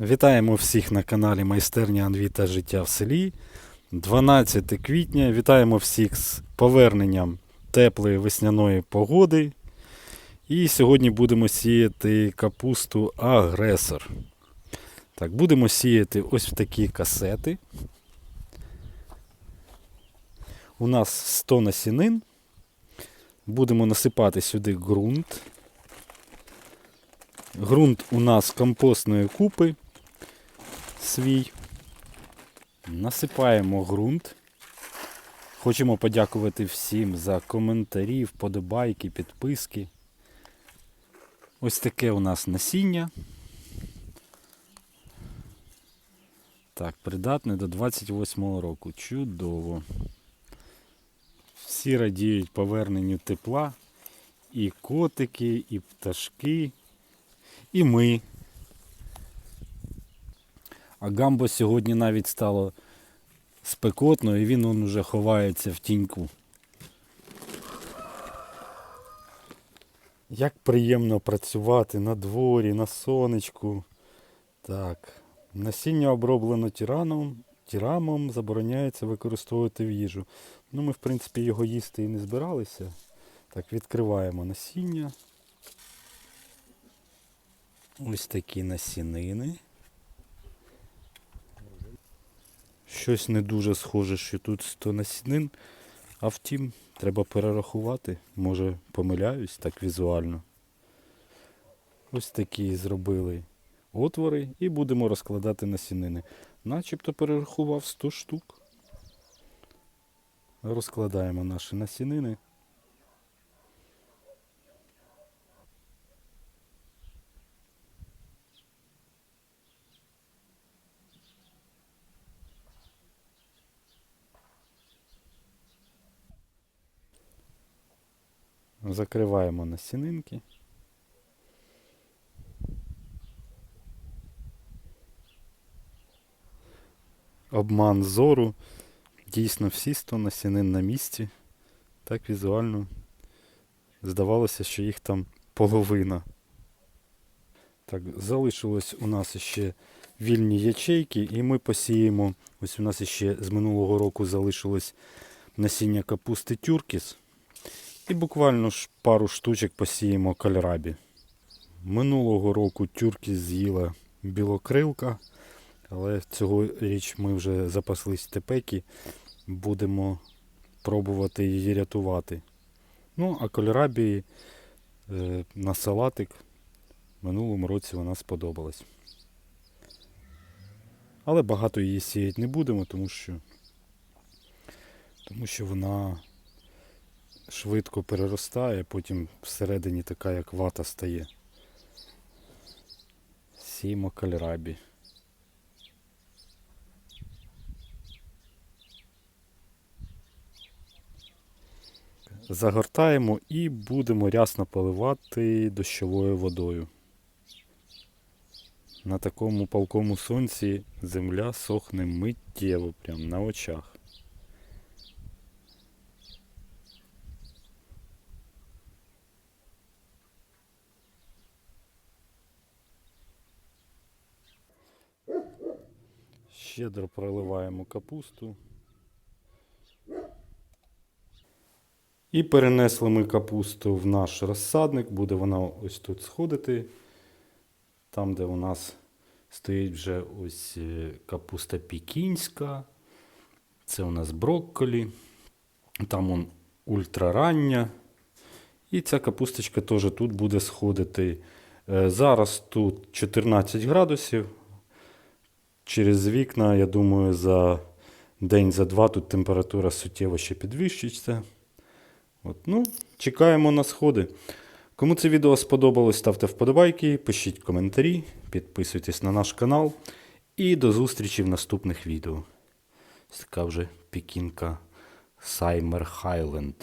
Вітаємо всіх на каналі Майстерня Анві та Життя в селі. 12 квітня. Вітаємо всіх з поверненням теплої весняної погоди. І сьогодні будемо сіяти капусту агресор. Так, будемо сіяти ось в такі касети. У нас 100 насінин. Будемо насипати сюди ґрунт. Грунт у нас компостної купи свій. Насипаємо ґрунт. Хочемо подякувати всім за коментарі, вподобайки, підписки. Ось таке у нас насіння. Так, придатне до 28-го року. Чудово. Всі радіють поверненню тепла. І котики, і пташки, і ми. А гамбо сьогодні навіть стало спекотно, і він он уже ховається в тіньку. Як приємно працювати на дворі, на сонечку. Так. Насіння оброблено тираном. Тірамом забороняється використовувати в їжу. Ну, ми, в принципі, його їсти і не збиралися. Так, відкриваємо насіння. Ось такі насінини. Щось не дуже схоже, що тут 100 насінин, а втім, треба перерахувати. Може помиляюсь так візуально. Ось такі зробили отвори і будемо розкладати насінини. Начебто перерахував 100 штук. Розкладаємо наші насінини. Закриваємо насінинки. Обман зору. Дійсно всі 100 насінин на місці. Так візуально здавалося, що їх там половина. Так, залишилось у нас ще вільні ячейки, і ми посіємо. Ось у нас ще з минулого року залишилось насіння капусти тюркіс. І буквально ж пару штучок посіємо кальрабі. Минулого року тюрки з'їла білокрилка, але цьогоріч ми вже запаслись тепекі, будемо пробувати її рятувати. Ну, а кольрабі е, на салатик минулому році вона сподобалась. Але багато її сіяти не будемо, тому що, тому що вона швидко переростає, потім всередині така як вата стає. Сімо кальрабі. Загортаємо і будемо рясно поливати дощовою водою. На такому палкому сонці земля сохне миттєво, прямо на очах. Щедро проливаємо капусту. І перенесли ми капусту в наш розсадник, буде вона ось тут сходити. Там, де у нас стоїть вже ось е, капуста пікінська. Це у нас брокколі. Там он ультрарання. І ця капусточка теж тут буде сходити. Е, Зараз тут 14 градусів. Через вікна, я думаю, за день, за два тут температура суттєво ще підвищиться. От, ну, чекаємо на сходи. Кому це відео сподобалось, ставте вподобайки, пишіть коментарі, підписуйтесь на наш канал. І до зустрічі в наступних відео. Ось така вже пікінка Саймер Хайленд.